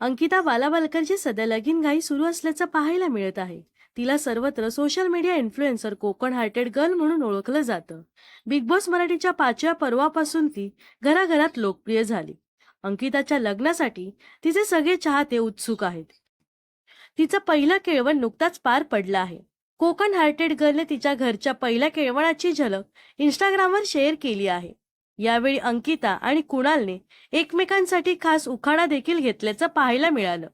अंकिता बालाबालकरची सध्या लगीन घाई सुरू असल्याचं पाहायला मिळत आहे. तिला सर्वत्र social media influencer Konkan hearted girl म्हणून ओळखलं जातं. बिग बॉस मराठीच्या पाचव्या पर्वापासून ती घराघरात लोकप्रिय झाली. अंकिताच्या लग्नासाठी तिचे सगळे चाहते उत्सुक आहेत. तिचं पहिलं केळवण नुकताच पार पडलं आहे. कोकण हार्टेड गर्लने तिच्या घरच्या पहिल्या केळवणाची झलक इंस्टाग्रामवर शेअर केली आहे. यावेळी अंकिता आणि कुणालने एकमेकांसाठी खास उखाणा देखील घेतल्याचं पाहायला मिळालं.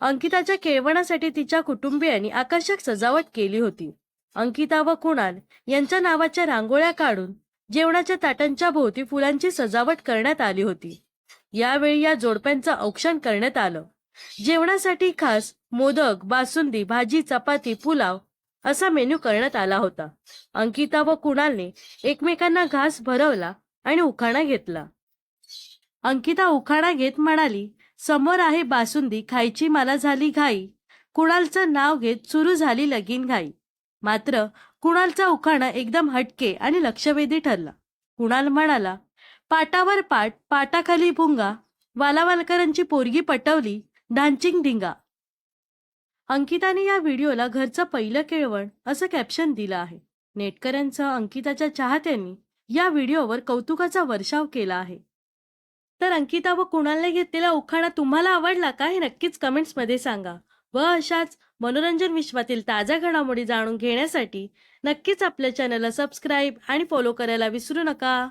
अंकिताच्या केळवणासाठी तिच्या कुटुंबियांनी आकर्षक सजावट केली होती. अंकिता व कुणाल यांच्या नावाच्या रांगोळ्या काढून जेवणाच्या ताटांच्या भोवती फुलांची सजावट करण्यात आली होती. यावेळी या जोडप्यांचं औक्षण करण्यात आलं. जेवणासाठी खास मोदक बासुंदी भाजी चपाती पुलाव असा मेन्यू करण्यात आला होता. अंकिता व कुणालने एकमेकांना घास भरवला आणि उखाणा घेतला. अंकिता उखाणा घेत म्हणाली समोर आहे बासुंदी खायची मला झाली घाई. कुणालचं नाव घेत सुरू झाली लगीन घाई. मात्र कुणालचा उखाणा एकदम हटके आणि लक्षवेधी ठरला. कुणाल म्हणाला पाटावर पाट पाटाखाली भुंगा. वालावालकरांची पोरगी पटवली ढांचिंग ढिंगा अंकिताने या व्हिडिओला घरचं पहिलं केळवण असं कॅप्शन दिलं आहे. नेटकऱ्यांसह अंकिताच्या चाहत्यांनी या व्हिडिओवर कौतुकाचा वर्षाव केला आहे. तर अंकिता व कुणालने घेतलेला उखाणा तुम्हाला आवडला का? हे नक्कीच कमेंट्समध्ये सांगा. व अशाच मनोरंजन विश्वातील ताज्या घडामोडी जाणून घेण्यासाठी नक्कीच आपल्या चॅनलला सबस्क्राईब आणि फॉलो करायला विसरू नका.